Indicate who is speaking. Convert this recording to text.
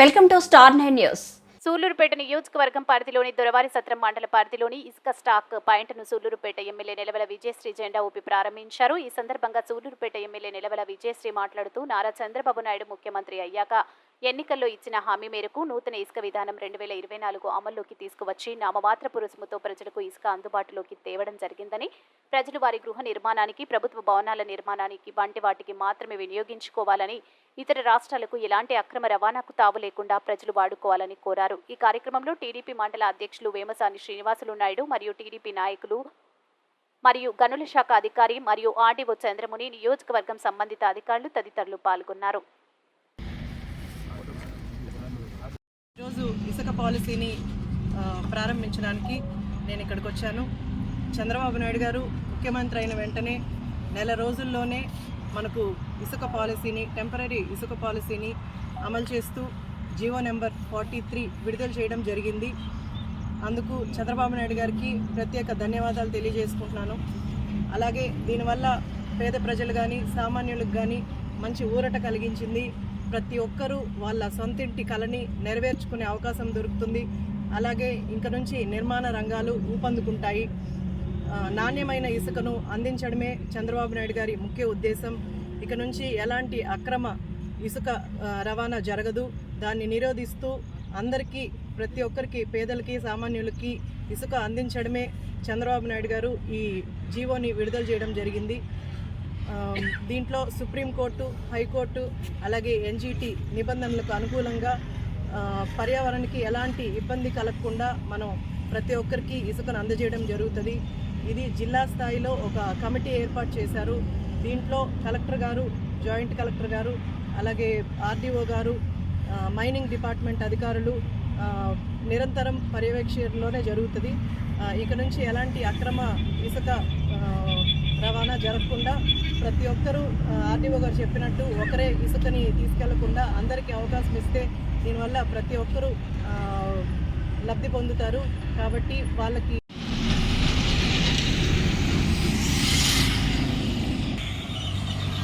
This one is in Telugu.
Speaker 1: Welcome to star nine news.
Speaker 2: Sullurpeta నియోజకవర్గం పరిధిలోని దొరవారి సత్రం మండల పరిధిలోని ఇసుక స్టాక్ పాయింట్ను సూళ్ళూరుపేట ఎమ్మెల్యే నిలవల విజయశ్రీ జెండా ఊపి ప్రారంభించారు. ఈ సందర్భంగా సూళ్ళూరుపేట ఎమ్మెల్యే నిలవల విజయశ్రీ మాట్లాడుతూ నారా చంద్రబాబు నాయుడు ముఖ్యమంత్రి అయ్యాక ఎన్నికల్లో ఇచ్చిన హామీ మేరకు నూతన ఇసుక విధానం రెండు వేల ఇరవై నాలుగు అమల్లోకి తీసుకువచ్చి నామమాత్రపు రుసుముతో ప్రజలకు ఇసుక అందుబాటులోకి తేవడం జరిగిందని ప్రజలు వారి గృహ నిర్మాణానికి ప్రభుత్వ భవనాల నిర్మాణానికి వంటి వాటికి మాత్రమే వినియోగించుకోవాలని ఇతర రాష్ట్రాలకు ఎలాంటి అక్రమ రవాణాకు తావు లేకుండా ప్రజలు వాడుకోవాలని కోరారు. ఈ కార్యక్రమంలో టీడీపీ మండల అధ్యక్షులు వేమసాని శ్రీనివాసులు నాయుడు మరియు టీడీపీ నాయకులు మరియు గనుల శాఖ అధికారి మరియు ఆర్డీఓ చంద్రముని నియోజకవర్గం సంబంధిత అధికారులు తదితరులు పాల్గొన్నారు.
Speaker 3: ఈరోజు ఇసుక పాలసీని ప్రారంభించడానికి నేను ఇక్కడికి వచ్చాను. చంద్రబాబు నాయుడు గారు ముఖ్యమంత్రి అయిన వెంటనే నెల రోజుల్లోనే మనకు ఇసుక పాలసీని టెంపరీ ఇసుక పాలసీని అమలు చేస్తూ జీవో నెంబర్ ఫార్టీ త్రీ విడుదల చేయడం జరిగింది. అందుకు చంద్రబాబు నాయుడు గారికి ప్రత్యేక ధన్యవాదాలు తెలియజేసుకుంటున్నాను. అలాగే దీనివల్ల పేద ప్రజలు కానీ సామాన్యులకు కానీ మంచి ఊరట కలిగించింది. ప్రతి ఒక్కరూ వాళ్ళ సొంతింటి కళని నెరవేర్చుకునే అవకాశం దొరుకుతుంది. అలాగే ఇంక నుంచి నిర్మాణ రంగాలు ఊపందుకుంటాయి. నాణ్యమైన ఇసుకను అందించడమే చంద్రబాబు నాయుడు గారి ముఖ్య ఉద్దేశం. ఇక నుంచి ఎలాంటి అక్రమ ఇసుక రవాణా జరగదు. దాన్ని నిరోధిస్తూ అందరికీ ప్రతి ఒక్కరికి పేదలకి సామాన్యులకి ఇసుక అందించడమే చంద్రబాబు నాయుడు గారు ఈ జీవోని విడుదల చేయడం జరిగింది. దీంట్లో సుప్రీంకోర్టు హైకోర్టు అలాగే ఎన్జీటీ నిబంధనలకు అనుకూలంగా పర్యావరణానికి ఎలాంటి ఇబ్బంది కలగకుండా మనం ప్రతి ఒక్కరికి ఇసుకను అందజేయడం జరుగుతుంది. ఇది జిల్లా స్థాయిలో ఒక కమిటీ ఏర్పాటు చేశారు. దీంట్లో కలెక్టర్ గారు జాయింట్ కలెక్టర్ గారు అలాగే ఆర్డీఓ గారు మైనింగ్ డిపార్ట్మెంట్ అధికారులు నిరంతరం పర్యవేక్షణలోనే జరుగుతుంది. ఇక నుంచి ఎలాంటి అక్రమ ఇసుక రవాణా జరగకుండా ప్రతి ఒక్కరూ ఆర్డీఓ గారు చెప్పినట్టు ఒకరే ఇసుకని తీసుకెళ్ళకుండా అందరికీ అవకాశం ఇస్తే దీనివల్ల ప్రతి ఒక్కరూ లబ్ధి పొందుతారు. కాబట్టి వాళ్ళకి